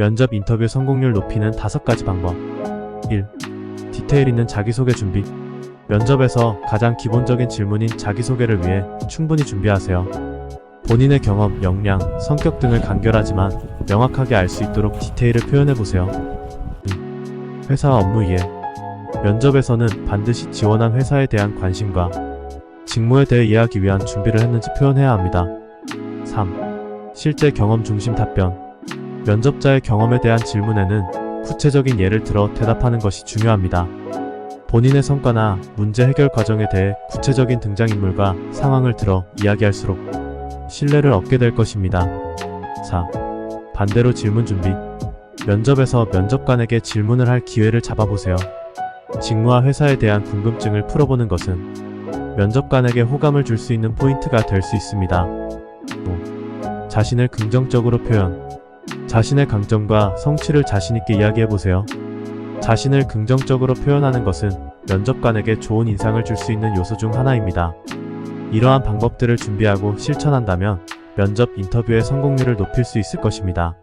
면접 인터뷰 성공률 높이는 5가지 방법. 1. 디테일 있는 자기소개 준비. 면접에서 가장 기본적인 질문인 자기소개를 위해 충분히 준비하세요. 본인의 경험, 역량, 성격 등을 간결하지만 명확하게 알 수 있도록 디테일을 표현해보세요. 2. 회사 업무 이해. 면접에서는 반드시 지원한 회사에 대한 관심과 직무에 대해 이해하기 위한 준비를 했는지 표현해야 합니다. 3. 실제 경험 중심 답변. 면접자의 경험에 대한 질문에는 구체적인 예를 들어 대답하는 것이 중요합니다. 본인의 성과나 문제 해결 과정에 대해 구체적인 등장인물과 상황을 들어 이야기할수록 신뢰를 얻게 될 것입니다. 4. 반대로 질문 준비. 면접에서 면접관에게 질문을 할 기회를 잡아보세요. 직무와 회사에 대한 궁금증을 풀어보는 것은 면접관에게 호감을 줄 수 있는 포인트가 될 수 있습니다. 5. 자신을 긍정적으로 표현. 자신의 강점과 성취를 자신있게 이야기해보세요. 자신을 긍정적으로 표현하는 것은 면접관에게 좋은 인상을 줄 수 있는 요소 중 하나입니다. 이러한 방법들을 준비하고 실천한다면 면접 인터뷰의 성공률을 높일 수 있을 것입니다.